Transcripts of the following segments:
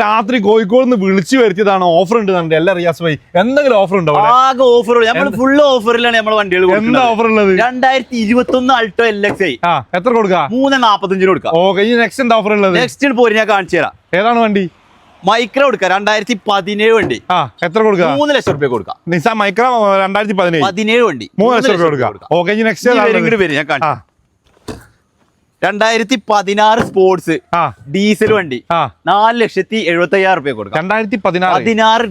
രാത്രി കോഴിക്കോട് നിന്ന് വിളിച്ചു വരുത്തിയതാണ് ഓഫർ ഉണ്ട് കണ്ടത് എല്ലാ റിയാസ് ഭായി എന്തെങ്കിലും ഓഫർ ഉണ്ടോ ആകെ ഓഫർ നമ്മൾ ഫുൾ ഓഫറിലാണ് നമ്മൾ വണ്ടികൾ എന്താ ഓഫർ ഉള്ളത്? രണ്ടായിരത്തി ഇരുപത്തി ഒന്ന് അൾട്ടോ എൽ എക്സ് ഐ ആ എത്ര കൊടുക്ക? മൂന്ന് നാപ്പത്തഞ്ചിന് കൊടുക്കാം. ഓക്കെ ഈ നെക്സ്റ്റ് എന്താ ഓഫർ ഉള്ളത്? നെക്സ്റ്റ് പോരി ഞാൻ കാണിച്ചു തരാം. ഏതാണ് വണ്ടി? മൈക്രോ കൊടുക്ക രണ്ടായിരത്തി പതിനേഴ് വണ്ടി. ആ എത്ര കൊടുക്ക? മൂന്ന് ലക്ഷം റുപ്യ കൊടുക്കാം. നിസാ മൈക്രോ രണ്ടായിരത്തി പതിനേഴ് പതിനേഴ് വണ്ടി. മൂന്ന് ലക്ഷം റുപ്യ കൊടുക്കാം. ഓക്കെ ഇനി നെക്സ്റ്റ് വരും, ഞാൻ കാണാം കാണിച്ചു രണ്ടായിരത്തി പതിനാറ് സ്പോർട്സ് ആ. ഡീസൽ വണ്ടി. നാല് ലക്ഷത്തി എഴുപത്തി അയ്യായിരം റുപ്യ കൊടുക്കാം. രണ്ടായിരത്തി പതിനാറ് പതിനാറ്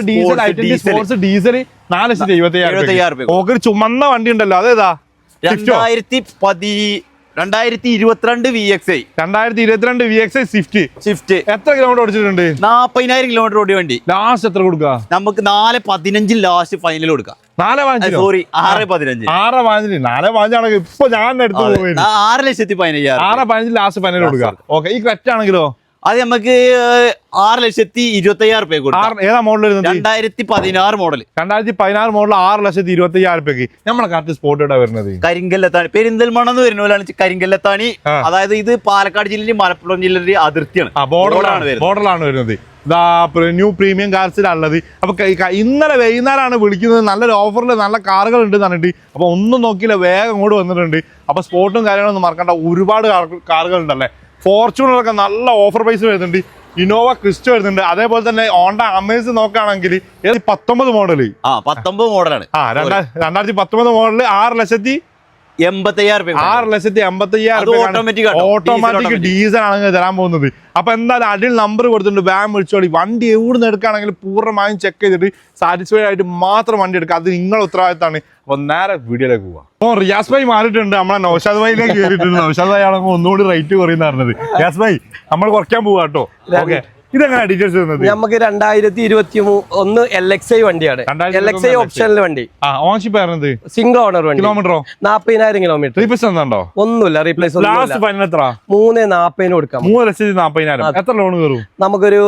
ഡീസൽ ഡീസൽ സ്പോർട്സ് ഡീസൽ നാല് ലക്ഷത്തി എഴുപത്തി അയ്യായിരം രൂപ. ചുമന്ന വണ്ടി ഉണ്ടല്ലോ അതേതാ? രണ്ടായിരത്തി പതി രണ്ടായിരത്തി ഇരുപത്തിരണ്ട് വി എക്സ് ഐ രണ്ടായിരത്തി ഇരുപത്തിരണ്ട് V X I Swift Swift എത്ര കിലോമീറ്റർ ഓടിച്ചിട്ടുണ്ട്? നാപ്പതിനായിരം കിലോമീറ്റർ ഓടിയ വണ്ടി. ലാസ്റ്റ് എത്ര കൊടുക്കുക നമുക്ക് നാല് പതിനഞ്ചിൽ ലാസ്റ്റ് ഫൈനൽ കൊടുക്കാം. സോറി ആറ് പതിനഞ്ച്. ആറ് പതിനഞ്ച് നാല് പതിനഞ്ചാണെങ്കിൽ ഇപ്പൊ ഞാൻ എടുത്ത് ആറ് ലക്ഷത്തി പതിനഞ്ചാറ് ആറ് പതിനഞ്ച് ലാസ്റ്റ് ഫൈനൽ കൊടുക്കുക ഓക്കെ ഈ ക്രെറ്റ് ആണെങ്കിലോ? അത് നമുക്ക് ആറ് ലക്ഷത്തി ഇരുപത്തി അയ്യായിരം റുപ്യ കൊടുക്കാം ഏതാ മോഡൽ വരുന്നത്? രണ്ടായിരത്തി പതിനാറ് മോഡൽ രണ്ടായിരത്തി പതിനാറ് മോഡൽ ആറ് ലക്ഷത്തി ഇരുപത്തി അയ്യായിരം രൂപയ്ക്ക് നമ്മളെ കറക്റ്റ് സ്പോട്ട് ഇവിടെ വരുന്നത്. കരിങ്കല്ലത്താണി. പെരിന്തൽമണ്ണെന്ന് വരുന്ന പോലെയാണ് കരിങ്കല്ലത്താണി. അതായത് ഇത് പാലക്കാട് ജില്ലയിലെ മലപ്പുറം ജില്ലയിലെ അതിർത്തിയാണ്. വരുന്നത്. ബോർഡറിലാണ് വരുന്നത്. ഇതാ ന്യൂ പ്രീമിയം കാർസിലുള്ളത് അപ്പൊ ക- ക- ഇന്നലെ വൈകുന്നേരമാണ് വിളിക്കുന്നത്. നല്ലൊരു ഓഫറിൽ നല്ല കാറുകൾ ഉണ്ട് പറഞ്ഞിട്ട്. അപ്പൊ ഒന്നും നോക്കിയില്ല വേഗം ഇങ്ങോട്ട് വന്നിട്ടുണ്ട്. അപ്പൊ സ്പോട്ടും കാര്യങ്ങളൊന്നും മറക്കണ്ട. ഒരുപാട് കാറുകൾ ഉണ്ടല്ലേ? ഫോർച്യൂണറൊക്കെ നല്ല ഓഫർ പ്രൈസ് വരുന്നുണ്ട്. ഇന്നോവ ക്രിസ്റ്റ് വരുന്നുണ്ട്. അതേപോലെ തന്നെ ഓണ്ട അമേസ് നോക്കുകയാണെങ്കിൽ പത്തൊമ്പത് മോഡൽ ആ പത്തൊമ്പത് മോഡലാണ് ആ രണ്ടാ- രണ്ടായിരത്തി പത്തൊമ്പത് മോഡൽ ആറ് ലക്ഷത്തി ആറ് ലക്ഷത്തി അമ്പത്തയ്യായിരം. Diesel ഓട്ടോമാറ്റിക് ഡീസൽ ആണ് തരാൻ പോകുന്നത്. അപ്പൊ എന്തായാലും അടിയിൽ നമ്പർ കൊടുത്തിട്ടുണ്ട്. വാം വിളിച്ചോളി. വണ്ടി എവിടുന്ന് എടുക്കുകയാണെങ്കിൽ പൂർണമായും ചെക്ക് ചെയ്തിട്ട് സാറ്റിസ്ഫൈഡ് ആയിട്ട് മാത്രം വണ്ടി എടുക്കുക. അത് നിങ്ങളുടെ ഉത്തരവാദിത്തമാണ്. അപ്പൊ നേരെ വീഡിയോയിലേക്ക് പോവാം. അപ്പൊ റിയാസ് ഭായി മാറിയിട്ടുണ്ട്. നമ്മളെ നൗഷാദ് ഭായിലേക്ക് കയറിയിട്ടുണ്ട്. നൗഷാദ് ഭായി ആണെങ്കിൽ ഒന്നുകൂടി റേറ്റ് കുറയുന്ന പറഞ്ഞത്. റിയാസ് ഭായി നമ്മൾ കുറയ്ക്കാൻ പോവാട്ടോ ഓക്കെ ഇതെങ്ങനെ ഡീറ്റെയിൽസ് തന്നത്? നമുക്ക് രണ്ടായിരത്തി ഇരുപത്തി ഒന്ന് എൽ എക്സ് ഐ വണ്ടിയാണ് എൽ എക്സ് ഐ 2021 ഓപ്ഷനിൽ വണ്ടി. ഓൺഷിപ്പ് ആയിരുന്നത് സിംഗിൾ ഓണർ വണ്ടി. കിലോമീറ്ററോ നാപ്പതിനായിരം കിലോമീറ്റർ റീപ്ലേസ് ഉണ്ടോ ഒന്നുമില്ല റീപ്ലേസ് ലാസ്റ്റ് ഒന്നുമില്ല ഫൈനൽ എത്ര മൂന്ന് നാപ്പതിന് കൊടുക്കാം. മൂന്ന് ലക്ഷത്തി നാപ്പതിനായിരം. എത്ര ലോൺ കയറും? നമുക്കൊരു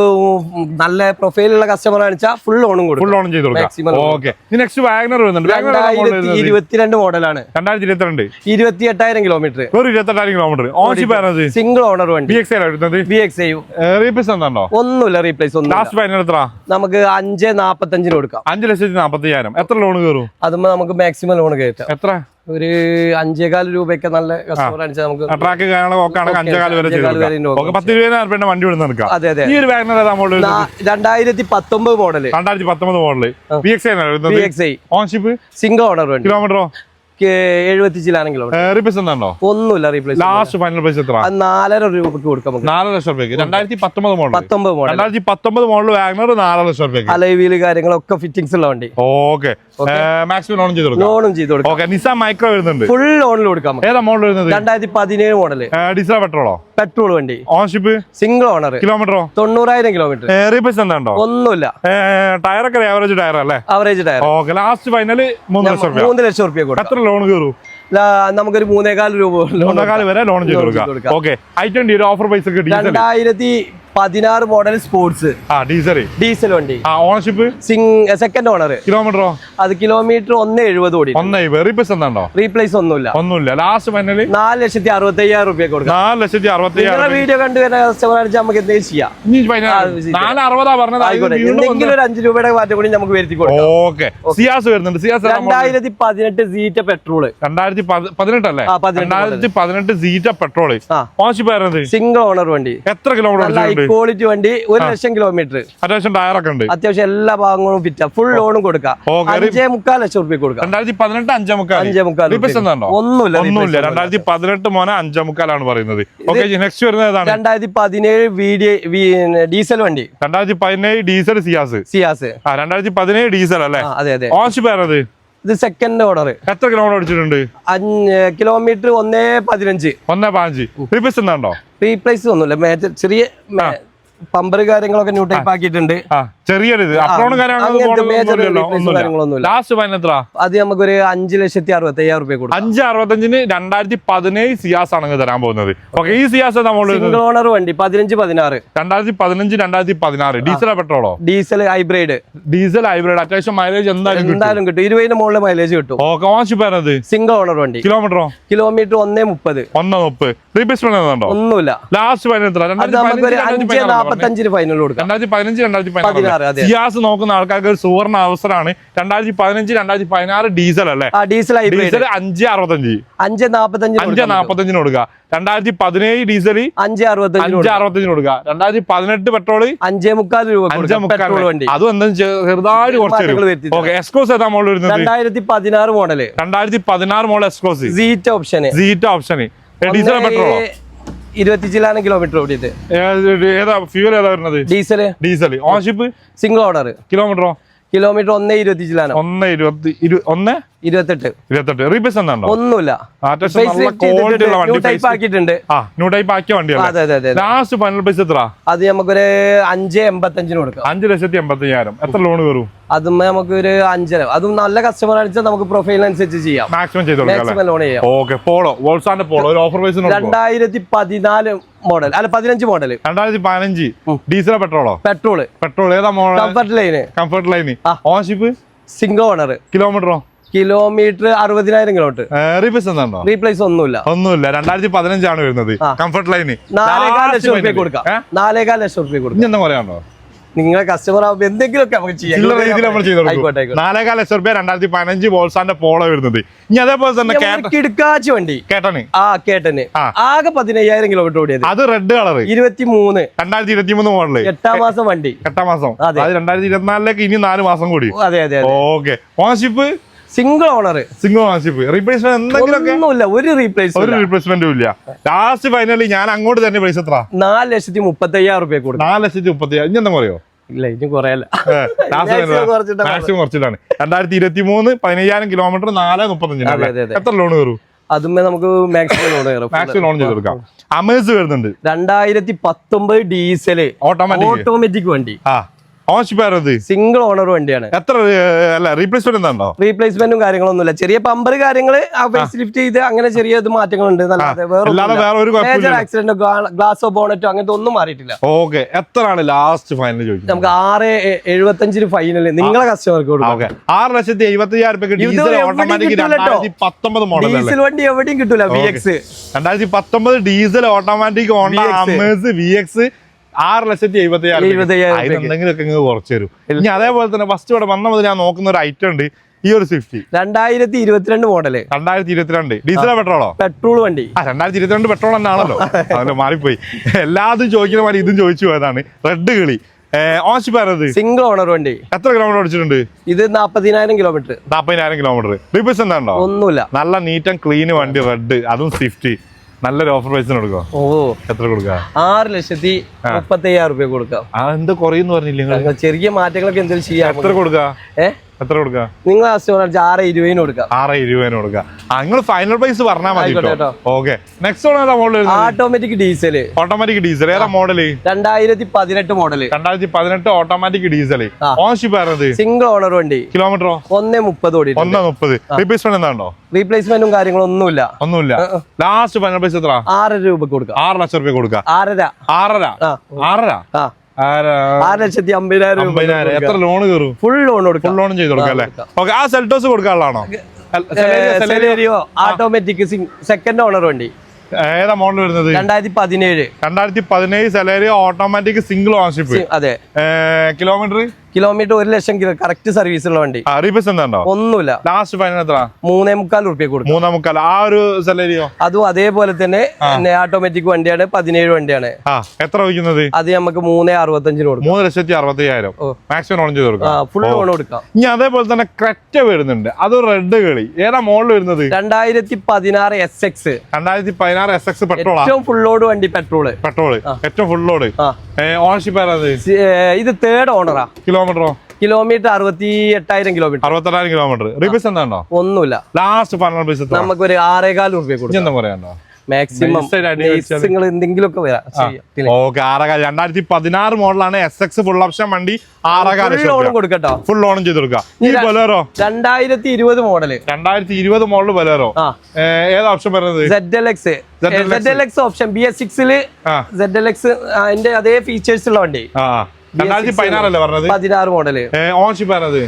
നല്ല പ്രൊഫൈലുള്ള കസ്റ്റമർ കാണിച്ചാൽ ഫുൾ ലോണും ഫുൾ ലോൺ ചെയ്ത് കൊടുക്കാം. ഓക്കെ നെക്സ്റ്റ് വാഗനർ വരുന്നുണ്ട്. രണ്ടായിരത്തി ഇരുപത്തിരണ്ട് മോഡലാണ് രണ്ടായിരത്തി ഇരുപത്തിരണ്ട് ഇരുപത്തി എട്ടായിരം കിലോമീറ്റർ വെറും ഇരുപത്തെട്ടായിരം കിലോമീറ്റർ ഓൺഷിപ്പ് ആയിരുന്നത് സിംഗിൾ ഓണർ വണ്ടി. B X V X I replace എന്താണോ ഒന്നുമില്ല റീപ്ലേസ് ഒന്നും ലാസ്റ്റ് ഫൈനൽ എത്ര നമുക്ക് അഞ്ച് നാപ്പത്തഞ്ചിന് കൊടുക്കാം. അഞ്ച് ലക്ഷത്തി നാപ്പത്തി അയ്യായിരം എത്ര ലോൺ കയറും? അതുമ്പോ നമുക്ക് മാക്സിമം ലോൺ കയറ്റാം. എത്ര? ഒരു അഞ്ചേകാൽ രൂപയൊക്കെ നല്ല കസ്റ്റമർ അടിച്ചാൽ നമുക്ക് ട്രാക്ക് കാര്യങ്ങളൊക്കെ ഒക്കെ ആണെങ്കിൽ Okay, അഞ്ചേകാൽ വരെ ചെയ്ത് അഞ്ചേകാൽ വരെ കൊടുക്കാം നോക്കാം. ഓക്കെ പത്ത് ഇരുപതിനായിരം വണ്ടി എടുക്കാം. അതെ അതെ ഈ ഒരു വാഗനർ മോഡൽ രണ്ടായിരത്തി പത്തൊമ്പത് രണ്ടായിരത്തി X I ownership single owner കിലോമീറ്ററോ replace എന്താണോ ഒന്നുമില്ല റീപ്ലേസ് ലാസ്റ്റ് ഫൈനൽ പ്രൈസ് എത്ര നാലര രൂപക്ക് കൊടുക്കാം നാലര ലക്ഷം രൂപയ്ക്ക്. രണ്ടായിരത്തി പത്തൊമ്പത് മോഡൽ പത്തൊമ്പത് മോഡൽ രണ്ടായിരത്തി പത്തൊമ്പത് മോഡൽ വാഗനർ നാല് ലക്ഷം രൂപയ്ക്ക്. കാര്യങ്ങളൊക്കെ ഫിറ്റിംഗ്സ് ഉള്ള വണ്ടി. ഓക്കെ. മാക്സിമം ലോൺ ചെയ്ത് കൊടുക്കാം. ലോണും ചെയ്ത് കൊടുക്കാം. ഓക്കെ നിസാൻ മൈക്രോ വരുന്നുണ്ട്. ഫുൾ ലോണിൽ കൊടുക്കാം. ഏതാ മോഡൽ വരുന്നത്? രണ്ടായിരത്തി പതിനേഴ് മോഡൽ ഡീസൽ പെട്രോളോ പെട്രോൾ വണ്ടി. ഓൺഷിപ്പ് സിംഗിൾ ഓണർ കിലോമീറ്ററോ തൊണ്ണൂറായിരം കിലോമീറ്റർ റീപ്ലേസ് എന്താണ്ടോ? ഒന്നുമില്ല. ടയറൊക്കെ ആവറേജ് ടയർ അല്ലേ average tyre okay last final മൂന്ന് ലക്ഷം രൂപ. മൂന്ന് ലക്ഷം റുപ്യ കൊടുക്കാം. എത്ര ലോൺ കയറും നമുക്കൊരു മൂന്നേകാൽ രൂപ ഒന്നേകാൽ വരെ ലോൺ ചെയ്ത് കൊടുക്കാം. ഓക്കെ ഐ ട്വന്റി ഒരു ഓഫർ പൈസ രണ്ടായിരത്തി പതിനാറ് മോഡൽ സ്പോർട്സ് ആ ഡീസൽ ഡീസൽ വണ്ടി. ഓണർഷിപ്പ് സിംഗ് സെക്കൻഡ് ഓണർ കിലോമീറ്ററോ അത് കിലോമീറ്റർ ഒന്ന് എഴുപത് ഓടി ഒന്നേ റീപ്ലേസ് എന്താണോ? റീപ്ലേസ് ഒന്നുമില്ല. ഒന്നുമില്ല. ലാസ്റ്റ് ഫൈനൽ നാല് ലക്ഷത്തി അറുപത്തി അയ്യായിരം റുപ്യ കൊടുക്കും. നാല് ലക്ഷത്തി അറുപത്തി അയ്യായിരം വീഡിയോ കണ്ടു വരുന്ന കസ്റ്റമർ അടിച്ച് നമുക്ക് എന്തെങ്കിലും ചെയ്യാം. എന്തെങ്കിലും ഒരു അഞ്ച് രൂപയുടെ മാറ്റം കൂടി നമുക്ക് വരുത്തി കൊടുക്കാം. ഓക്കെ. സിയാസ് വരുന്നുണ്ട്. സിയാസ് രണ്ടായിരത്തി പതിനെട്ട് സീറ്റ പെട്രോൾ രണ്ടായിരത്തി പതിനെട്ടല്ലേ അല്ലേ? രണ്ടായിരത്തി പതിനെട്ട് സീറ്റ പെട്രോൾ ആ. ഓൺഷിപ്പ് സിംഗിൾ ഓണർ വണ്ടി. എത്ര കിലോമീറ്റർ ക്വാളിറ്റി വണ്ടി ഒരു ലക്ഷം കിലോമീറ്റർ അത്യാവശ്യം ടയറൊക്കെ ഉണ്ട്. അത്യാവശ്യം എല്ലാ ഭാഗങ്ങളും ഫിറ്റ് ഫുൾ ലോണും കൊടുക്കാം. അഞ്ചേ മുക്കാൽ ലക്ഷം റുപ്യ കൊടുക്കാം. രണ്ടായിരത്തി പതിനെട്ട് അഞ്ചേ മുക്കാൽ അഞ്ചേ ഒന്നുമില്ല രണ്ടായിരത്തി പതിനെട്ട് മോനെ അഞ്ചേ മുക്കാലാണ് പറയുന്നത്. ഓക്കെ നെക്സ്റ്റ് വരുന്നത് ഏതാണ്? രണ്ടായിരത്തി പതിനേഴ് ഡീസൽ വണ്ടി. രണ്ടായിരത്തി പതിനേഴ് ഡീസൽ സിയാസ്. സിയാസ്. രണ്ടായിരത്തി പതിനേഴ് ഡീസൽ അല്ലേ? അതെ അതെ. ഓൺഷിപ്പ് ആയിരുന്നത് ഇത് സെക്കൻഡ് ഓർഡർ എത്ര കിലോമീറ്റർ ഓടിച്ചിട്ടുണ്ട് കിലോമീറ്റർ ഒന്നേ പതിനഞ്ച്. ഒന്നേ പതിനഞ്ച്. റീപ്ലേസ് എന്താണ്ടോ റീപ്ലേസ് ഒന്നുമില്ല. ചെറിയ പമ്പർ കാര്യങ്ങളൊക്കെ ന്യൂ ടൈപ്പ് ആക്കിയിട്ടുണ്ട്. ചെറിയൊരു ഇത് നമുക്ക് ഒരു. ലാസ്റ്റ് എത്ര അത് നമുക്കൊരു അഞ്ച് ലക്ഷത്തി അറുപത്തി അയ്യായിരം റുപ്യ കൊടുക്കും. അഞ്ച് അറുപത്തഞ്ചിന് രണ്ടായിരത്തി പതിനേഴ് സിയാസ് ആണ് തരാൻ പോകുന്നത്. ഓക്കെ ഈ സിയാസ് നമ്മൾ സിംഗിൾ ഓണർ വണ്ടി പതിനഞ്ച് പതിനാറ്. രണ്ടായിരത്തി പതിനഞ്ച് രണ്ടായിരത്തി പതിനാറ്. ഡീസലോ പെട്രോളോ ഡീസൽ ഹൈബ്രിഡ് ഡീസൽ ഹൈബ്രിഡ് അത്യാവശ്യം മൈലേജ് എന്തായാലും കിട്ടും. എന്തായാലും കിട്ടും. ഇരുപതിന് മുകളിൽ മൈലേജ് കിട്ടും. ഓക്കെ ആയിരുന്നത് സിംഗിൾ ഓണർ വണ്ടി. കിലോമീറ്ററോ കിലോമീറ്റർ ഒന്നേ മുപ്പത്. ഒന്നേ മുപ്പത്. റീപ്ലേസ്മെന്റ് ഒന്നുമില്ല. ലാസ്റ്റ് പതിനെത്ര എത്ര അത് രണ്ടായിരത്തി നാപ്പത്തഞ്ചിന് ഫൈനൽ കൊടുക്കാം. രണ്ടായിരത്തി പതിനഞ്ച് രണ്ടായിരത്തി പതിനാറ്. സിയാസ് നോക്കുന്ന ആൾക്കാർക്ക് ഒരു സുവർണ അവസരമാണ്. രണ്ടായിരത്തി പതിനഞ്ച് രണ്ടായിരത്തി പതിനാറ് ഡീസൽ അല്ലേ? ഡീസൽ അഞ്ച് അറുപത്തഞ്ച്. അഞ്ച് നാപ്പത്തഞ്ച് അഞ്ച് നാപ്പത്തഞ്ചിന് കൊടുക്കുക. രണ്ടായിരത്തി പതിനേഴ് ഡീസൽ അഞ്ച് അറുപത്തഞ്ച് അഞ്ച് അറുപത്തഞ്ചിന് കൊടുക്കുക. രണ്ടായിരത്തി പതിനെട്ട് പെട്രോൾ അഞ്ചേ മുക്കാൽ രൂപ അഞ്ച് മുക്കാൽ വണ്ടി. അതും എന്താ ചെറുതായിട്ട് കുറച്ച് മാറ്റങ്ങൾ ഓക്കെ എസ്കോസ് ഏതാ മോളിൽ വരുന്നത്? രണ്ടായിരത്തി പതിനാറ് മോഡൽ രണ്ടായിരത്തി പതിനാറ് model എക്സ്കോസ് seat option seat option diesel പെട്രോളോ? ഇരുപത്തി ചില്ലാന കിലോമീറ്റർ ഓടിയത്. ഏതാ ഫ്യൂൽ ഏതാ വരുന്നത്? Diesel diesel ownership single order കിലോമീറ്ററോ കിലോമീറ്റർ ഒന്നേ ഇരുപത്തി ഒന്ന് ഒന്ന്? ഇരുപത്തെട്ട്. ഇരുപത്തെട്ട്. എന്താണോ ഒന്നുമില്ല. ന്യൂ ടൈപ്പ് ആക്കിയ. ലാസ്റ്റ് ഫൈനൽ പ്രൈസ് എത്ര? അത് നമുക്കൊരു അഞ്ച് എൺപത്തഞ്ചിന് കൊടുക്കാം. അഞ്ച് ലക്ഷത്തി എൺപത്തി അയ്യായിരം എത്ര ലോൺ വരും അതും നമുക്ക് ഒരു അഞ്ചര. അതും നല്ല കസ്റ്റമർ അടിച്ചാൽ നമുക്ക് പ്രൊഫൈലിനനുസരിച്ച് ചെയ്യാം. മാക്സിമം മാക്സിമം ലോൺ ചെയ്യാം. ഓക്കെ പോളോ വോൾസാന്റെ പോളോ ഒരു ഓഫർ പ്രൈസ് രണ്ടായിരത്തി പതിനാല് മോഡൽ. അല്ല പതിനഞ്ച് മോഡൽ. രണ്ടായിരത്തി പതിനഞ്ച്. ഡീസലോ പെട്രോളോ? പെട്രോൾ. പെട്രോൾ ഏതാ model? Comfort line comfort line ownership ownership single owner കിലോമീറ്ററോ? Kilometre അറുപതിനായിരം കിലോമീറ്റർ. റീപ്ലേസ് എന്താണോ റീപ്ലേസ് ഒന്നുമില്ല. ഒന്നുമില്ല. രണ്ടായിരത്തി പതിനഞ്ചാണ് വരുന്നത്. കംഫർട്ട് ലൈന് നാലേകാൽ ലക്ഷം റുപ്യ കൊടുക്കാം. നാലേകാൽ ലക്ഷം റുപ്യ കൊടുക്കാം. എന്താ പറയാനുണ്ടോ നിങ്ങളെ കസ്റ്റമർ ആവുമ്പോ എന്തെങ്കിലുമൊക്കെ നമുക്ക് ചെയ്യാം. നാലേകാല ലക്ഷം റുപ്യ രണ്ടായിരത്തി പതിനഞ്ച് ബോൾസാന്റെ പോളോ വരുന്നത്. ഇനി അതേപോലെ തന്നെ കിടക്കാച്ചി വണ്ടി. കേട്ടന്. ആ കേട്ടന്. ആകെ പതിനയ്യായിരം കിലോമീറ്റർ ഓടിയത്. അത് റെഡ് കളർ ഇരുപത്തി മൂന്ന് രണ്ടായിരത്തി ഇരുപത്തി മൂന്ന് മോഡൽ. എട്ടാം മാസം വണ്ടി. എട്ടാം മാസം. അത്. രണ്ടായിരത്തി ഇരുപത്തിനാലിലേക്ക് ഇനി നാല് മാസം കൂടി. അതെ അതെ okay. Ownership single owner single ownership replacement എന്തെങ്കിലും ഒരു റീപ്ലേസ് ഒരു റീപ്ലേസ്മെന്റും ഇല്ല. ലാസ്റ്റ് ഫൈനലി ഞാൻ അങ്ങോട്ട് തന്നെ പൈസ എത്ര നാല് ലക്ഷത്തി മുപ്പത്തി അയ്യായിരം റുപ്യ കൊടുക്കും നാല് ലക്ഷത്തി മുപ്പത്തി ഇനി എന്താ പറയോ ഇല്ല ഇനി കുറയല്ല മാക്സിമം കുറച്ചിട്ടാണ് രണ്ടായിരത്തി ഇരുപത്തി മൂന്ന് പതിനയ്യായിരം കിലോമീറ്റർ നാല് മുപ്പത്തഞ്ചിന്. എത്ര ലോൺ കയറും? അതുമേ നമുക്ക് മാക്സിമം ലോൺ കയറും. മാക്സിമം ലോൺ ചെയ്ത് കൊടുക്കാം അമേസ് വരുന്നുണ്ട്. രണ്ടായിരത്തി പത്തൊമ്പത് ഡീസൽ ഓട്ടോമാറ്റിക് ഓട്ടോമാറ്റിക് വണ്ടി സിംഗിൾ ഓണർ വണ്ടിയാണ്. എത്ര അല്ല റീപ്ലേസ്മെന്റ് എന്താണോ? റീപ്ലേസ്മെന്റും കാര്യങ്ങളൊന്നുമില്ല. ചെറിയ പമ്പർ കാര്യങ്ങൾ ലിഫ്റ്റ് ചെയ്ത് അങ്ങനെ ചെറിയ മാറ്റങ്ങളുണ്ട് വേറെ ആക്സിഡന്റോ ഗ്ലാസോ ബോണറ്റോ അങ്ങനത്തെ ഒന്നും മാറിയിട്ടില്ല. ഓക്കെ. എത്രയാണ് ലാസ്റ്റ് ഫൈനൽ ചോദിച്ചത് നമുക്ക് ആറ് എഴുപത്തഞ്ചിന് ഫൈനൽ നിങ്ങളെ കസ്റ്റമർക്ക് കൊടുക്കാം. ആറ് ലക്ഷത്തി എഴുപത്തി ഡീസൽ വണ്ടി എവിടെയും കിട്ടൂല. വി എക്സ് രണ്ടായിരത്തി പത്തൊമ്പത് ഡീസൽ ഓട്ടോമാറ്റിക്. വി എക്സ് ആറ് ലക്ഷത്തി എഴുപത്തി അതിന് എന്തെങ്കിലുമൊക്കെ ഇങ്ങ് കുറച്ച് തരും. ഇനി അതേപോലെ തന്നെ ഫസ്റ്റ് ഇവിടെ വന്ന മുതൽ ഞാൻ നോക്കുന്ന ഒരു ഐറ്റം ഉണ്ട് ഈ ഒരു സ്വിഫ്റ്റ് രണ്ടായിരത്തി ഇരുപത്തിരണ്ട് മോഡൽ രണ്ടായിരത്തി ഇരുപത്തിരണ്ട്. ഡീസലോ പെട്രോളോ പെട്രോൾ വണ്ടി. ആ രണ്ടായിരത്തി ഇരുപത്തിരണ്ട് പെട്രോൾ തന്നെ ആണല്ലോ അതല്ല മാറിപ്പോയി. എല്ലാതും ചോദിക്കുന്ന മാതിരി ഇതും ചോദിച്ചു പോയതാണ്. റെഡ് കിളി. സിംഗിൾ ഓണർ വണ്ടി. എത്ര കിലോമീറ്റർ ഓടിച്ചിട്ടുണ്ട്? ഇത് നാപ്പതിനായിരം കിലോമീറ്റർ നാൽപ്പതിനായിരം കിലോമീറ്റർ റീപ്ലേസ് എന്താണോ ഒന്നുമില്ല. നല്ല നീറ്റ് ആൻഡ് ക്ലീൻ വണ്ടി റെഡ് അതും സ്വിഫ്റ്റ് നല്ലൊരു ഓഫർ പ്രൈസിന് കൊടുക്കാം ഓ. എത്ര കൊടുക്കാം? ആറ് ലക്ഷത്തി മുപ്പത്തി അയ്യായിരം റുപ്യ കൊടുക്കാം. ആ എന്ത് കുറയുന്നു പറഞ്ഞില്ല ചെറിയ മാറ്റങ്ങളൊക്കെ എന്തെങ്കിലും ചെയ്യാം എത്ര കൊടുക്കാം? ഏ? എത്ര കൊടുക്കുക നിങ്ങൾ കസ്റ്റമർ ആറ് ഇരുപതിന് കൊടുക്കാം. ആറ് ഇരുപതിന് കൊടുക്കുക നിങ്ങൾ ഫൈനൽ പ്രൈസ് പറഞ്ഞാൽ മതി ഓക്കെ നെക്സ്റ്റ് ഏതാ model automatic diesel automatic diesel ഏതാ മോഡൽ രണ്ടായിരത്തി പതിനെട്ട് മോഡൽ രണ്ടായിരത്തി പതിനെട്ട് ഓട്ടോമാറ്റിക് ഡീസൽ. ഓൺഷിപ്പ് ആയിരുന്നത് സിംഗിൾ ഓണർ വണ്ടി. കിലോമീറ്ററോ ഒന്നേ മുപ്പത് ഓടി ഒന്നേ മുപ്പത്. റീപ്ലേസ്മെന്റ് എന്താണോ? റീപ്ലേസ്മെന്റും കാര്യങ്ങളൊന്നുമില്ല ഒന്നുമില്ല. ഒന്നുമില്ല. ലാസ്റ്റ് ഫൈനൽ പ്രൈസ് എത്ര ആറര രൂപ കൊടുക്കാം. ആറ് ലക്ഷം രൂപ കൊടുക്കാം. ആറര. ആറര? ആറര? ആറ് ലക്ഷത്തി അമ്പതിനായിരം. അമ്പതിനായിരം എത്ര ലോൺ കയറും? ഫുൾ ലോൺ കൊടുക്കാം. ഫുൾ ലോൺ ചെയ്ത് കൊടുക്കാം അല്ലേ? ഓക്കെ ആ സെൽറ്റോസ് കൊടുക്കാനുള്ളതാണോ? സെലേരിയോ ഓട്ടോമാറ്റിക് സെക്കൻഡ് ഓണർ വണ്ടി. ഏതാ മോഡൽ വരുന്നത്? രണ്ടായിരത്തി പതിനേഴ് രണ്ടായിരത്തി പതിനേഴ് സെലേരി ഓട്ടോമാറ്റിക് സിംഗിൾ ഓണർഷിപ്പ് അതെ കിലോമീറ്റർ കിലോമീറ്റർ ഒരു ലക്ഷം കറക്റ്റ് സർവീസ് ഉള്ള വണ്ടി. ഒന്നുമില്ല. ലാസ്റ്റ് ഫൈനൽ എത്ര മൂന്നേ മുക്കാൽ റുപ്യ കൊടുക്കും. മൂന്നേ മുക്കാൽ. ആ ഒരു അതും അതേപോലെ തന്നെ ഓട്ടോമാറ്റിക് വണ്ടിയാണ് പതിനേഴ് വണ്ടിയാണ്. എത്ര വയ്ക്കുന്നത്? അത് നമുക്ക് മൂന്നേ അറുപത്തഞ്ചിന് കൊടുക്കും. മൂന്ന് ലക്ഷത്തി അറുപത്തയ്യായിരം. മാക്സിമം ലോൺ ചെയ്ത് കൊടുക്കാം. ഫുൾ ലോൺ കൊടുക്കാം. ഇനി അതേപോലെ തന്നെ ക്രെറ്റ വരുന്നുണ്ട്. അത് റെഡ് കളി. ഏതാ മോഡൽ വരുന്നത്? രണ്ടായിരത്തി പതിനാറ് എസ് എക്സ് രണ്ടായിരത്തി പതിനാറ് എസ് എക്സ് പെട്രോൾ ഏറ്റവും ഫുൾ ലോഡ് വണ്ടി പെട്രോൾ പെട്രോൾ ഏറ്റവും ഫുൾ ലോഡ് ഓണർഷിപ്പ് ഇത് തേർഡ് ഓണറാ കിലോമീറ്ററോ കിലോമീറ്റർ അറുപത്തി എട്ടായിരം കിലോമീറ്റർ അറുപത്തെട്ടായിരം കിലോമീറ്റർ റീപേസ് എന്താണോ? ഒന്നുമില്ല. ലാസ്റ്റ് പന്ത്രണ്ട് നമുക്ക് ഒരു ആറേകാൽ റുപ്യ കൊടുക്കും. പറയാണ്ടോ മാക്സിമം. നിങ്ങൾ എന്തെങ്കിലുമൊക്കെ വരാം. ഓക്കെ ആറേകാൽ. രണ്ടായിരത്തി പതിനാറ് മോഡലാണ് എസ് എക്സ് ഫുൾ ഓപ്ഷൻ വണ്ടി. ആറകാൽ ലോണും കൊടുക്കട്ടോ. ഫുൾ ലോണും ചെയ്ത് കൊടുക്കാം. ഈ ബൊലേറോ രണ്ടായിരത്തി ഇരുപത് മോഡൽ രണ്ടായിരത്തി ഇരുപത് മോഡൽ ബൊലേറോ ഏത് ഓപ്ഷൻ പറയുന്നത് Z L X ZLX. Z L X option B S സിക്സിൽ സെഡ് എൽ എക്സ് അതിന്റെ അതേ ഫീച്ചേഴ്സ് ഉള്ള വണ്ടി. രണ്ടായിരത്തി പതിനാറല്ലേ പറഞ്ഞത്? പതിനാറ് മോഡൽ പറഞ്ഞത്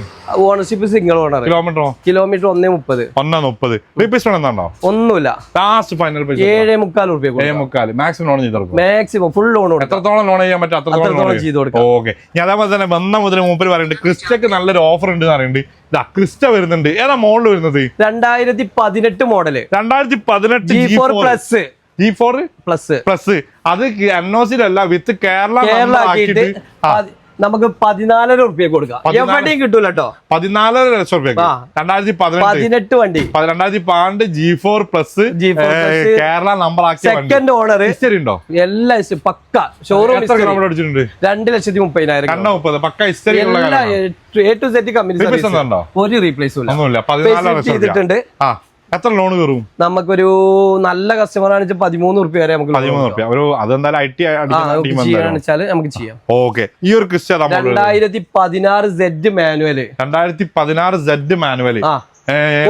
ഓണർഷിപ്പ് സിംഗിൾ ഓണർ കിലോമീറ്ററോ കിലോമീറ്റർ ഒന്നേ മുപ്പത്. ഒന്നേ മുപ്പത്. റീപ്ലേസ്മെന്റ് എന്താണോ? ഒന്നുമില്ല. ലാസ്റ്റ് ഫൈനൽ ഏഴേ മുക്കാൽ റുപ്യ ഏഴ് മുക്കാൽ മാക്സിമം ലോൺ ചെയ്ത് കൊടുക്കും മാക്സിമം ഫുൾ ലോൺ എത്രത്തോളം ലോൺ ചെയ്യാൻ പറ്റും? അത്രത്തോളം ചെയ്ത് കൊടുക്കാം. ഓക്കെ ഞാൻ അതേപോലെ തന്നെ വന്ന മുതൽ മൂപ്പര് പറയുന്നുണ്ട് ക്രിസ്റ്റക്ക് നല്ലൊരു ഓഫർ ഉണ്ട് പറയുന്നുണ്ട്. ഇതാ ക്രിസ്റ്റ വരുന്നുണ്ട്. ഏതാ മോഡൽ വരുന്നത്? രണ്ടായിരത്തി പതിനെട്ട് മോഡൽ രണ്ടായിരത്തി പതിനെട്ട് G four plus G four plus plus അത് സിയിലല്ല വിത്ത് കേരള കേരള ആക്കിയിട്ട് നമുക്ക് പതിനാലര റുപ്യ കൊടുക്കാം. എവിടെയും കിട്ടൂല കേട്ടോ പതിനാലര ലക്ഷം റുപ്യ ആ. രണ്ടായിരത്തി പതിനെട്ട് വണ്ടി. രണ്ടായിരത്തി പന്ത്രണ്ട് G four plus G4 four Kerala number second owner history ഉണ്ടോ? എല്ലാ പക്ക. ഷോറൂം കിലോമീറ്റർ അടിച്ചിട്ടുണ്ട്? രണ്ട് ലക്ഷത്തി മുപ്പതിനായിരം കണ്ട മുപ്പത്? പക്ക history A to Z company? ഒരു റീപ്ലേസ് ചെയ്തിട്ടുണ്ട്. എത്ര ലോൺ കയറും നമുക്കൊരു നല്ല കസ്റ്റമർ ആണെന്ന് പതിമൂന്ന് റുപ്യ വരെ നമുക്ക് പതിമൂന്ന് റുപ്യ ഒരു അതെന്തായാലും ഐ ടി നമുക്ക് ചെയ്യാം. ഓക്കെ. ഈ ഒരു ക്രിസ്റ്റ രണ്ടായിരത്തി പതിനാറ് സെഡ് മാനുവൽ. രണ്ടായിരത്തി പതിനാറ് സെഡ് മാനുവൽ ആ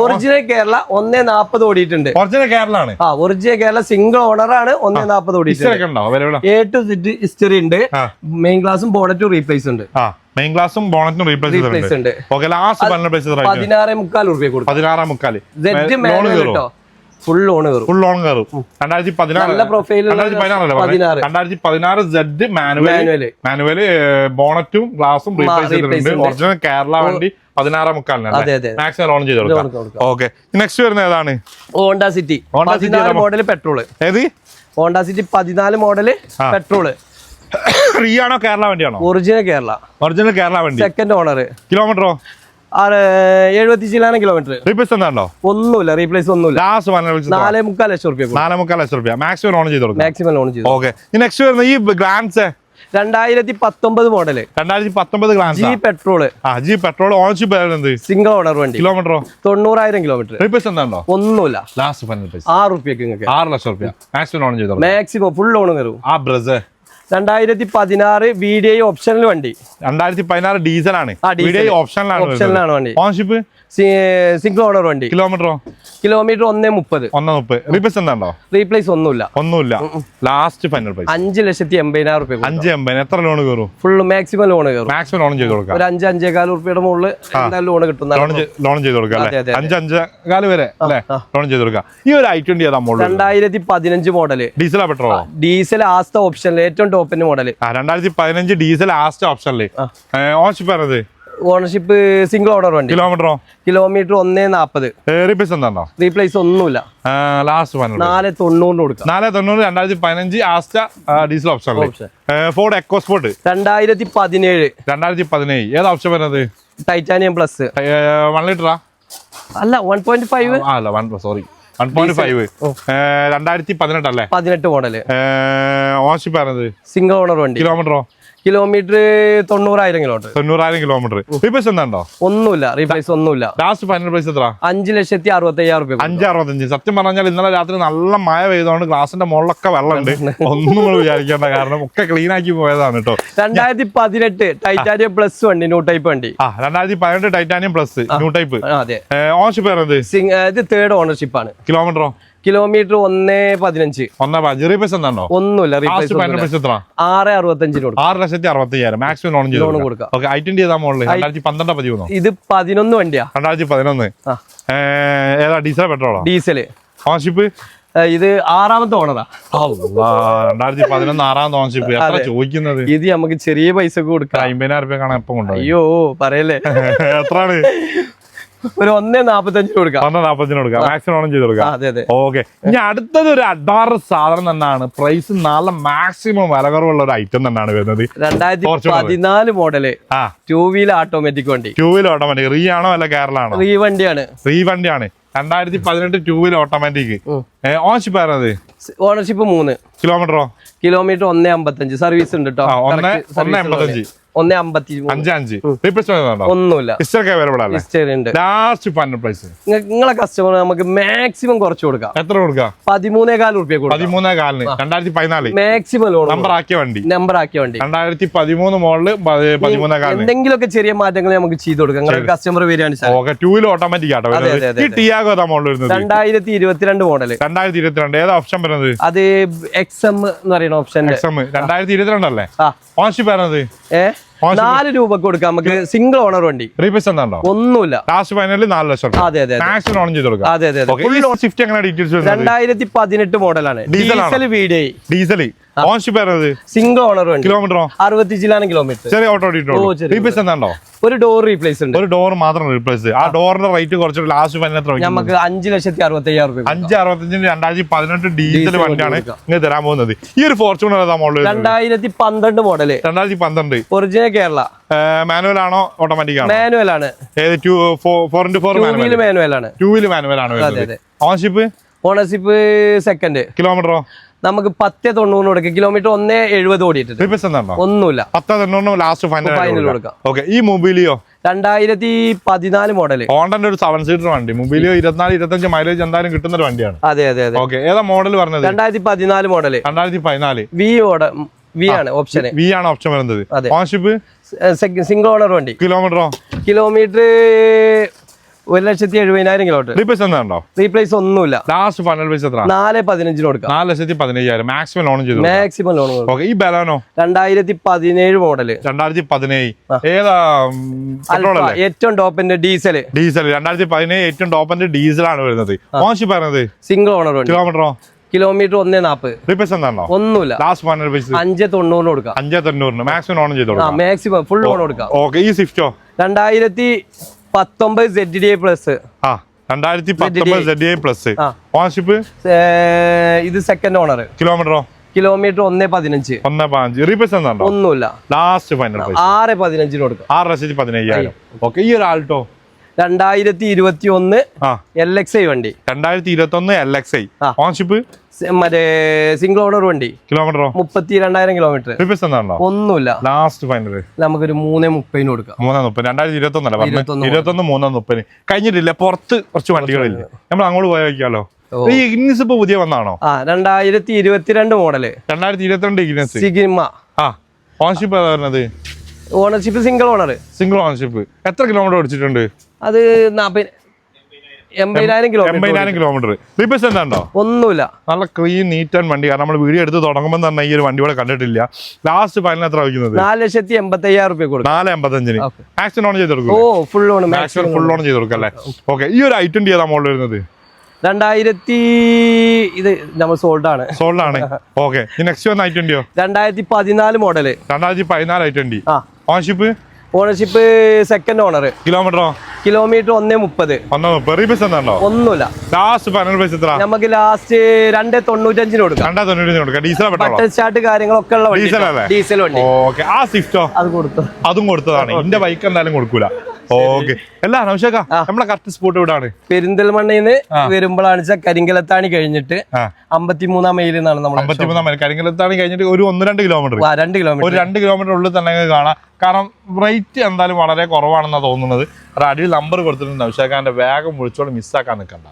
ഒറിജിനൽ കേരള ഒന്നേ നാപ്പത് ഓടിയിട്ടുണ്ട്. ഒറിജിനൽ കേരള ആണ് ആ ഒറിജിനൽ കേരള സിംഗിൾ ഓണർ ആണ് ഒന്നേ നാപ്പത് ഓടിയിട്ടുണ്ട്. എ ടു സെറ്റ് ഹിസ്റ്ററി ഉണ്ട്. മെയിൻ ക്ലാസും ബോർഡ് ടു റീപ്ലേസ് ഉണ്ട്. മെയിൻ ഗ്ലാസും ബോണറ്റും റീപ്ലേസ് ചെയ്തിട്ടുണ്ട്. ഉണ്ട്. ഓക്കെ ലാസ്റ്റ് പറഞ്ഞ പ്രൈസ് പതിനാറ് മുക്കാൽ റുപ്യ കൊടുക്കും പതിനാറാം മുക്കാൽ ലോൺ മാനുവൽ കയറും ഫുൾ ലോൺ കയറും ഫുൾ ലോൺ കയറും രണ്ടായിരത്തി പതിനാറ്. രണ്ടായിരത്തി? പതിനാറ്. സെഡ് മാനുവൽ മാനുവൽ ബോണറ്റും ഗ്ലാസും റീപ്ലേസ് ചെയ്തിട്ടുണ്ട്. ഒറിജിനൽ കേരള വണ്ടി പതിനാറാം മുക്കാലിന് അതെ അതെ മാക്സിമം ലോൺ ചെയ്ത് കൊടുക്കാം. ഓക്കെ നെക്സ്റ്റ് വരുന്ന ഏതാണ്? Honda City Honda City model petrol ഏത്? ഹോണ്ട സിറ്റി പതിനാല് മോഡൽ ആ. പെട്രോൾ ഫ്രീ ആണോ കേരള വണ്ടിയാണോ? ഒറിജിനൽ കേരള. ഒറിജിനൽ കേരള വണ്ടി. സെക്കൻഡ് ഓണർ കിലോമീറ്ററോ ആറ് എഴുപത്തി ചില്ലാനം കിലോമീറ്റർ റീപ്ലേസ് എന്താണോ ഒന്നുമില്ല. റീപ്ലേസ് ഒന്നുമില്ല ലാസ്റ്റ് പറഞ്ഞ നാലേ മുക്കാൽ ലക്ഷം റുപ്യ നാലേ മുക്കാൽ ലക്ഷം റുപ്യ മാക്സിമം ലോൺ ചെയ്തു മാക്സിമം ലോൺ ചെയ്തു ഓക്കെ നെക്സ്റ്റ് വരുന്ന ഈ ഗ്ലാൻസ് രണ്ടായിരത്തി പത്തൊമ്പത് മോഡൽ രണ്ടായിരത്തി പത്തൊമ്പത് ഗ്ലാൻസ് ജി പെട്രോൾ ആ ജി പെട്രോൾ സിംഗിൾ ഓണർ വണ്ടി. കിലോമീറ്ററോ തൊണ്ണൂറായിരം കിലോമീറ്റർ റീപ്ലേസ് എന്താണോ ഒന്നുമില്ല. ലാസ്റ്റ് പറഞ്ഞ പൈസ ആറ് റുപ്യക്ക് നിങ്ങൾക്ക്. ആറ് ലക്ഷം റുപ്യ മാക്സിമം ലോൺ ചെയ്തു മാക്സിമം ഫുൾ ലോൺ കയറും ആ ബ്രസ് രണ്ടായിരത്തി പതിനാറ് വി ഡി ഐ ഓപ്ഷനിൽ വണ്ടി രണ്ടായിരത്തി പതിനാറ് ഡീസലാണ്. ഓപ്ഷനിലാണ് ഓപ്ഷനിലാണ് വണ്ടി. ഓൺഷിപ്പ് സിംഗിൾ ഓണർ വണ്ടി. കിലോമീറ്ററോ? കിലോമീറ്റർ ഒന്നേ മുപ്പത്. ഒന്നേ മുപ്പത്. റീപ്ലേസ് എന്താണോ? റീപ്ലേസ് ഒന്നുമില്ല. ഒന്നുമില്ല. ലാസ്റ്റ് ഫൈനൽ പൈസ അഞ്ച് ലക്ഷത്തി എൺപതിനായിരം റുപ്യ അഞ്ച് എത്ര ലോൺ കയറും? ഫുള്ള് മാക്സിമം ലോൺ കയറും. മാക്സിമം ലോൺ ചെയ്ത് കൊടുക്കാം. ഒരു അഞ്ച് അഞ്ചേകാൽ റുപ്യയുടെ മുകളിൽ എന്തായാലും ലോൺ കിട്ടും. ലോൺ ചെയ്ത് കൊടുക്കാം അഞ്ച് അഞ്ചേകാൽ വരെ അല്ലേ? ലോൺ ചെയ്ത് കൊടുക്കാം. ഈ ഒരു ഐ ട്വന്റി ഏതാ മോഡൽ രണ്ടായിരത്തി പതിനഞ്ച് മോഡൽ ഡീസൽ പെട്രോളോ ഡീസൽ ആസ്റ്റ് ഓപ്ഷനിൽ ഏറ്റവും ടോപ്പിന്റെ മോഡൽ രണ്ടായിരത്തി പതിനഞ്ച് ഡീസൽ ആസ്റ്റ് ഓപ്ഷനിൽ ഓൺഷിപ്പ് പറഞ്ഞത് ഓണർഷിപ്പ് സിംഗിൾ ഓർഡർ വണ്ടി. കിലോമീറ്ററോ? കിലോമീറ്റർ ഒന്നേ നാപ്പത്. റീപ്ലേസ് എന്താണോ? റീപ്ലേസ് ഒന്നുമില്ല. ലാസ്റ്റ് നാല് തൊണ്ണൂറിന് കൊടുക്കാം. നാല് തൊണ്ണൂറ് രണ്ടായിരത്തി പതിനഞ്ച് Asta diesel option Ford Ford EcoSport രണ്ടായിരത്തി പതിനേഴ് രണ്ടായിരത്തി പതിനേഴ് ഏത് ഓപ്ഷൻ വരുന്നത്? ടൈറ്റാനിയം പ്ലസ് വൺ ലിറ്ററാ അല്ല വൺ പോയിന്റ് ഫൈവ് അല്ല one sorry one point five രണ്ടായിരത്തി പതിനെട്ടല്ലേ പതിനെട്ട് മോഡൽ ഓണർഷിപ്പ് ആണത് സിംഗിൾ ഓണർ വണ്ടി. കിലോമീറ്ററോ കിലോമീറ്റർ തൊണ്ണൂറായിരം കിലോമീറ്റർ തൊണ്ണൂറായിരം കിലോമീറ്റർ റീപ്ലേസ് എന്താണ്ടോ ഒന്നുമില്ല റീപ്ലേസ് ഒന്നുമില്ല. ലാസ്റ്റ് ഫൈനൽ പ്രൈസ് എത്ര അഞ്ച് ലക്ഷത്തി അറുപത്തി അയ്യായിരം റുപ്യ അഞ്ച് അറുപത്തഞ്ച്. സത്യം പറഞ്ഞാൽ ഇന്നലെ രാത്രി നല്ല മഴ പെയ്തോണ്ട് ഗ്ലാസിന്റെ മുകളിലൊക്കെ വെള്ളമുണ്ട്. ഒന്നും നമ്മൾ വിചാരിക്കേണ്ട കാരണം ഒക്കെ ക്ലീൻ ആക്കി പോയതാണ് കേട്ടോ രണ്ടായിരത്തി പതിനെട്ട് ടൈറ്റാനിയം പ്ലസ് വണ്ടി ന്യൂ ടൈപ്പ് വണ്ടി. ആ രണ്ടായിരത്തി പതിനെട്ട് titanium plus new type single ഇത് തേർഡ് ഓണർഷിപ്പ് ആണ്. കിലോമീറ്ററോ കിലോമീറ്റർ ഒന്നേ പതിനഞ്ച്. ഒന്നുമില്ല ആറ് അറുപത്തഞ്ചിന് ആറ് ലക്ഷത്തി അറുപത്തി അയ്യായിരം മാക്സിമം ലോൺ ലോൺ കൊടുക്കാം. ഓക്കെ ഐ ട്വന്റി ഏതാ മോഡൽ രണ്ടായിരത്തി പന്ത്രണ്ട് പതിമൂന്ന്? ഇത് പതിനൊന്ന് വണ്ടിയാ. രണ്ടായിരത്തി പതിനൊന്ന്. ഏതാ ഡീസൽ പെട്രോളോ ഡീസൽ ഓൺഷിപ്പ് ഇത് ആറാമത്തെ ഓണറാ രണ്ടായിരത്തി പതിനൊന്ന് ആറാമത്തെ ഓണർഷിപ്പ് എത്ര. ചോദിക്കുന്നത്? ഇത് നമുക്ക് ചെറിയ പൈസ കൊടുക്കാം. അമ്പതിനായിരം രൂപ കാണാൻ എപ്പം കൊണ്ടോ അയ്യോ പറയല്ലേ? എത്രയാണ്? ഒരു ഒന്നേ നാപ്പത്തഞ്ചിന് കൊടുക്കാം. ഒന്നേ നാപ്പത്തിന് കൊടുക്കാം. മാക്സിമം ഓണം ചെയ്ത് കൊടുക്കാം. അതെ അതെ. ഓക്കെ ഇനി അടുത്തത് ഒരു അഡാർ സാധനം തന്നെയാണ്. പ്രൈസ് നല്ല മാക്സിമം വില കുറവുള്ള ഒരു ഐറ്റം തന്നെയാണ് വരുന്നത്. രണ്ടായിരത്തി. പതിനാല് മോഡൽ ആ. ടൂ വീൽ ഓട്ടോമാറ്റിക് വണ്ടി. ടൂ വീലർ ഓട്ടോമാറ്റിക് റീ ആണോ അല്ല കേരള ആണോ? ഈ വണ്ടിയാണ്. റീ വണ്ടിയാണ്. രണ്ടായിരത്തി പതിനെട്ട് ടൂ വീലർ ഓട്ടോമാറ്റിക് ഓണർഷിപ്പ് ആയിരുന്നത് ഓണർഷിപ്പ് മൂന്ന്. കിലോമീറ്ററോ? കിലോമീറ്റർ ഒന്നേ അമ്പത്തഞ്ച്. സർവീസ് ഉണ്ട് കേട്ടോ ഒന്ന് അമ്പത്തി അഞ്ച് ഒന്നുമില്ല. ലാസ്റ്റ് പ്രൈസ് നിങ്ങളെ കസ്റ്റമർ നമുക്ക് മാക്സിമം കുറച്ച് കൊടുക്കാം. എത്ര കൊടുക്കാം? പതിമൂന്നേകാൽ റുപ്യ പതിമൂന്നേ കാലിന് രണ്ടായിരത്തി പതിനാല് മാക്സിമം ലോൺ നമ്പർ ആക്കിയ വണ്ടി. നമ്പർ ആക്കിയ വണ്ടി. രണ്ടായിരത്തി പതിമൂന്ന് മോളിൽ പതിമൂന്നേ കാലിന് എന്തെങ്കിലുമൊക്കെ ചെറിയ മാറ്റങ്ങൾ നമുക്ക് ചെയ്ത് കൊടുക്കാം. നിങ്ങളുടെ കസ്റ്റമർ വരികയാണ് okay two wheeler automatic auto. Tiago വരുന്നത്. രണ്ടായിരത്തി ഇരുപത്തിരണ്ട് മോഡൽ രണ്ടായിരത്തി ഇരുപത്തിരണ്ട് ഏതാ ഓപ്ഷൻ വരുന്നത്? അത് എക്സ് എന്ന് പറയുന്ന ഓപ്ഷൻ രണ്ടായിരത്തി ഇരുപത്തിരണ്ടല്ലേ ഓൺഷിപ്പ് നാല് രൂപക്ക് കൊടുക്കാം. നമുക്ക് സിംഗിൾ ഓണർ വണ്ടി. ഒന്നുമില്ല. ലാസ്റ്റ് ഫൈനലിൽ നാല് ലക്ഷം രൂപ അതെ അതെ. ഓൺ ചെയ്ത് കൊടുക്കാം. അതെ അതെ രണ്ടായിരത്തി പതിനെട്ട് മോഡലാണ് diesel video diesel ownership single owner വണ്ടി. കിലോമീറ്ററോ അറുപത്തി ചില്ലാനും കിലോമീറ്റർ ചെറിയ ഓട്ടോ ഓ, എന്താണോ? ഒരു ഡോർ റീപ്ലേസ് ഉണ്ട്. ഒരു ഡോർ മാത്രം റീപ്ലേസ് ആ ഡോറിന്റെ റേറ്റ് കുറച്ച് ലാസ്റ്റ് ഫൈനൽ എത്ര? നമുക്ക് അഞ്ച് ലക്ഷത്തി അറുപത്തി അയ്യായിരം രൂപ അഞ്ച് അറുപത്തഞ്ചിന് രണ്ടായിരത്തി പതിനെട്ട് ഡീസൽ വണ്ടിയാണ് ഇങ്ങനെ തരാൻ പോകുന്നത്. ഈ ഒരു ഫോർച്യൂണർ ഏതാ മോഡൽ രണ്ടായിരത്തി പന്ത്രണ്ട് മോഡൽ രണ്ടായിരത്തി പന്ത്രണ്ട് ഒറിജിനൽ കേരള. മാനുവൽ ആണോ? ഓട്ടോമാറ്റിക് ആണോ? മാനുവൽ ആണ്. ഏത് two four into four manual ആണ്. ടൂ വീൽ മാനുവൽ ആണ് വരുന്നത്. ഓണർഷിപ്പ് സെക്കൻഡ് കിലോമീറ്ററോ നമുക്ക് പത്ത് തൊണ്ണൂറ് കൊടുക്കാം. കിലോമീറ്റർ ഒന്നേ എഴുപത് ഓടിയിട്ടുണ്ട്. ഒന്നുമില്ല. പത്ത് തൊണ്ണൂറിന് ലാസ്റ്റ് ഫൈനൽ ഫൈനൽ കൊടുക്കാം. ഓക്കെ ഈ മൊബൈലിയോ? രണ്ടായിരത്തി പതിനാല് മോഡൽ ഹോണ്ടന്റെ ഒരു സെവൻ സീറ്റർ വണ്ടി. മൊബൈലിയോ ഇരുപത്തിനാല് ഇരുപത്തഞ്ച് മൈലേജ് എന്തായാലും കിട്ടുന്ന ഒരു വണ്ടിയാണ്. അതെ അതെ അതെ. ഓക്കെ ഏതാ മോഡൽ പറഞ്ഞത്? രണ്ടായിരത്തി പതിനാല് മോഡൽ രണ്ടായിരത്തി പതിനാല്. വി ഓഡ വി ആണ് ഓപ്ഷൻ വി ആണ് ഓപ്ഷൻ വരുന്നത്. സിംഗിൾ ഓണർ വണ്ടി. കിലോമീറ്ററോ കിലോമീറ്റർ ഒരു ലക്ഷത്തി എഴുപതിനായിരം കിലോമീറ്റർ റീപ്ലേസ് എന്താണോ റീപ്ലേസ് ഒന്നുമില്ല. ലാസ്റ്റ് ഫൈനൽ പ്രൈസ് എത്ര നാല് പതിനഞ്ചിന് കൊടുക്കാം. നാല് ലക്ഷത്തി പതിനയ്യായിരം. മാക്സിമം ലോൺ ചെയ്തു മാക്സിമം ലോൺ ഓക്കെ ഈ ബലാനോ? രണ്ടായിരത്തി പതിനേഴ് മോഡൽ. രണ്ടായിരത്തി പതിനേഴ്. ഏതാ ഏറ്റവും ടോപ്പിന്റെ ഡീസൽ ഡീസൽ രണ്ടായിരത്തി പതിനേഴ് ഏറ്റവും ടോപ്പിന്റെ ഡീസലാണ് വരുന്നത്. ഓൺഷിപ്പ് പറഞ്ഞത് സിംഗിൾ ഓണർ കിലോമീറ്ററോ കിലോമീറ്റർ ഒന്നേ നാപ്പ് റീപ്ലേസ് എന്താണോ ഒന്നുമില്ല. ലാസ്റ്റ് അഞ്ച് തൊണ്ണൂറിന് കൊടുക്കാം. അഞ്ചേ തൊണ്ണൂറിന്. മാക്സിമം ലോൺ ചെയ്തു മാക്സിമം ഫുൾ ഓൺ കൊടുക്കാം. ഓക്കെ ഈ സ്വിഫ്റ്റോ രണ്ടായിരത്തി പത്തൊമ്പത് സെഡ് ഡി പ്ലസ് ആ രണ്ടായിരത്തി പത്തൊമ്പത് സെഡ് ഐ പ്ലസ് ഇത് സെക്കൻഡ് ഓണർ കിലോമീറ്ററോ കിലോമീറ്റർ ഒന്നേ പതിനഞ്ച്. ഒന്നേ പതിനഞ്ച്. റീപ്ലേസ് ഒന്നുമില്ല. ലാസ്റ്റ് ഫൈനൽ ആറ് പതിനഞ്ചിന് കൊടുക്കും. ആറ് ലക്ഷത്തി പതിനയ്യായിരം. ഓക്കെ ഈ ഒരു ആൾട്ടോ രണ്ടായിരത്തി ഇരുപത്തി ഒന്ന് എൽ എക്സ് ഐ വണ്ടി. രണ്ടായിരത്തി ഇരുപത്തി ഒന്ന് എൽ എക്സ് ഐ ഓൺഷിപ്പ് മറ്റേ സിംഗിൾ ഓണർ വണ്ടി. കിലോമീറ്ററോ മുപ്പത്തി രണ്ടായിരം കിലോമീറ്റർ ഒന്നുമില്ല. ലാസ്റ്റ് ഫൈനൽ നമുക്കൊരു മൂന്നേ മുപ്പതിന് കൊടുക്കാം. മൂന്നേ മുപ്പത് രണ്ടായിരത്തി ഇരുപത്തി ഒന്നല്ല ഇരുപത്തി ഒന്ന് മൂന്നേ മുപ്പതിന്. കഴിഞ്ഞിട്ടില്ല പുറത്ത് കുറച്ച് വണ്ടികളില്ല. നമ്മൾ അങ്ങോട്ട് പോയി. ഈ ഇഗ്നിസ് ഇപ്പൊ പുതിയ വന്നാണോ? ആ രണ്ടായിരത്തി ഇരുപത്തിരണ്ട് മോഡൽ. രണ്ടായിരത്തി ഇരുപത്തിരണ്ട് ഇഗ്നിസ് സിഗിമ. ആ ഓൺഷിപ്പ് ഏതാ പറഞ്ഞത് ownership single owner single ownership എത്ര കിലോമീറ്റർ ഓടിച്ചിട്ടുണ്ട്? അത് എൺപതിനായിരം കിലോമീറ്റർ റീപ്ലേസ് എന്താണ്ടോ ഒന്നുമില്ല. നല്ല ക്ലീൻ നീറ്റ് ആൻഡ് വണ്ടി. കാരണം നമ്മൾ വീഡിയോ എടുത്ത് തുടങ്ങുമ്പോൾ തന്നെ ഈ ഒരു വണ്ടി ഇവിടെ കണ്ടിട്ടില്ല. ലാസ്റ്റ് ഫൈനൽ എത്ര വയ്ക്കുന്നത് നാല് ലക്ഷത്തി എൺപത്തി അയ്യായിരം റുപ്യ കൊടുക്കും. നാല് എൺപത്തഞ്ചിന്. Okay. ആക്സിഡന്റ് ഓൺ ചെയ്ത് ഓ full loan maximum full loan ചെയ്ത് കൊടുക്കും അല്ലേ? ഓക്കെ. ഈ ഒരു ഐറ്റം ഏതാ മോളിൽ വരുന്നത്? രണ്ടായിരത്തി ഇത് നമ്മൾ സോൾഡ് ആണ്. സോൾഡ് ആണ്. ഓക്കെ നെക്സ്റ്റ് വന്ന ഐറ്റം രണ്ടായിരത്തി പതിനാല് മോഡൽ രണ്ടായിരത്തി പതിനാല് ഓൺഷിപ്പ് ഓണർഷിപ്പ് സെക്കൻഡ് ഓണർ കിലോമീറ്ററോ കിലോമീറ്റർ ഒന്നേ മുപ്പത്. ഒന്നുമില്ല. ലാസ്റ്റ് നമുക്ക് ലാസ്റ്റ് രണ്ടേ തൊണ്ണൂറ്റഞ്ചിന് കൊടുക്കാം. ഡീസൽ സ്റ്റാർട്ട് കാര്യങ്ങളൊക്കെ ഉള്ള ഡീസൽ? ഡീസൽ വണ്ടി. ആ സ്വിഫ്റ്റോ അത് കൊടുത്തു. അതും കൊടുത്തതാണ്. എന്റെ ബൈക്ക് എന്തായാലും കൊടുക്കൂല. ഓക്കെ. അല്ല നൗഷേക്ക നമ്മളെ കറക്റ്റ് സ്പോട്ട് ഇവിടാണ്. പെരിന്തൽമണ്ണയിൽ നിന്ന് വരുമ്പോഴാണ് വെച്ചാൽ കരിങ്കലത്താണി കഴിഞ്ഞിട്ട് അമ്പത്തിമൂന്നാം മൈലിൽ നിന്നാണ് നമ്മൾ അമ്പത്തിമൂന്നാം മൈൽ. കരിങ്കലത്താണി കഴിഞ്ഞിട്ട് ഒരു ഒന്ന് രണ്ട് കിലോമീറ്റർ രണ്ട് കിലോമീറ്റർ ഒരു രണ്ട് കിലോമീറ്റർ ഉള്ളിൽ തന്നെ കാണാം. കാരണം റേറ്റ് എന്തായാലും വളരെ കുറവാണെന്നാണ് തോന്നുന്നത്. ഒരു അടിയിൽ നമ്പർ കൊടുത്തിട്ടുണ്ട്. നൗഷാഖാന്റെ വേഗം വിളിച്ചോട് മിസ്സാക്കാൻ നിൽക്കണ്ട